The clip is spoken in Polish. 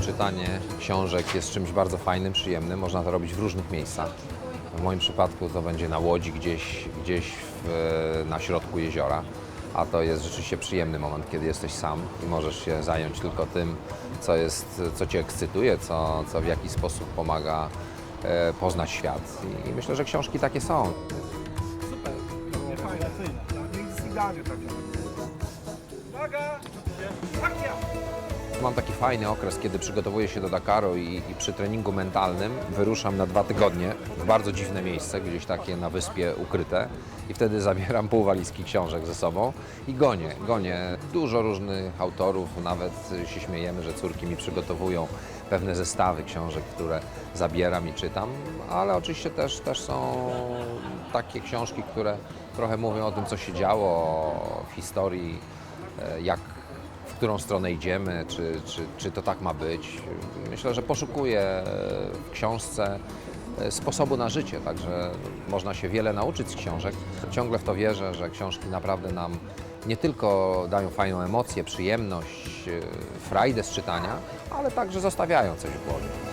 czytanie książek jest czymś bardzo fajnym, przyjemnym. Można to robić w różnych miejscach. W moim przypadku to będzie na łodzi gdzieś, gdzieś w, na środku jeziora, a to jest rzeczywiście przyjemny moment, kiedy jesteś sam i możesz się zająć tylko tym, co, jest, co Cię ekscytuje, co, co w jakiś sposób pomaga e, poznać świat. I, I myślę, że książki takie są. Mam taki fajny okres, kiedy przygotowuję się do Dakaru i, i przy treningu mentalnym wyruszam na dwa tygodnie w bardzo dziwne miejsce, gdzieś takie na wyspie ukryte i wtedy zabieram pół walizki książek ze sobą i gonię, gonię dużo różnych autorów, nawet się śmiejemy, że córki mi przygotowują pewne zestawy książek, które zabieram i czytam, ale oczywiście też, też są takie książki, które trochę mówią o tym, co się działo, o historii, e, jak w którą stronę idziemy, czy, czy, czy to tak ma być. Myślę, że poszukuję w książce sposobu na życie, także można się wiele nauczyć z książek. Ciągle w to wierzę, że książki naprawdę nam nie tylko dają fajną emocję, przyjemność, frajdę z czytania, ale także zostawiają coś w głowie.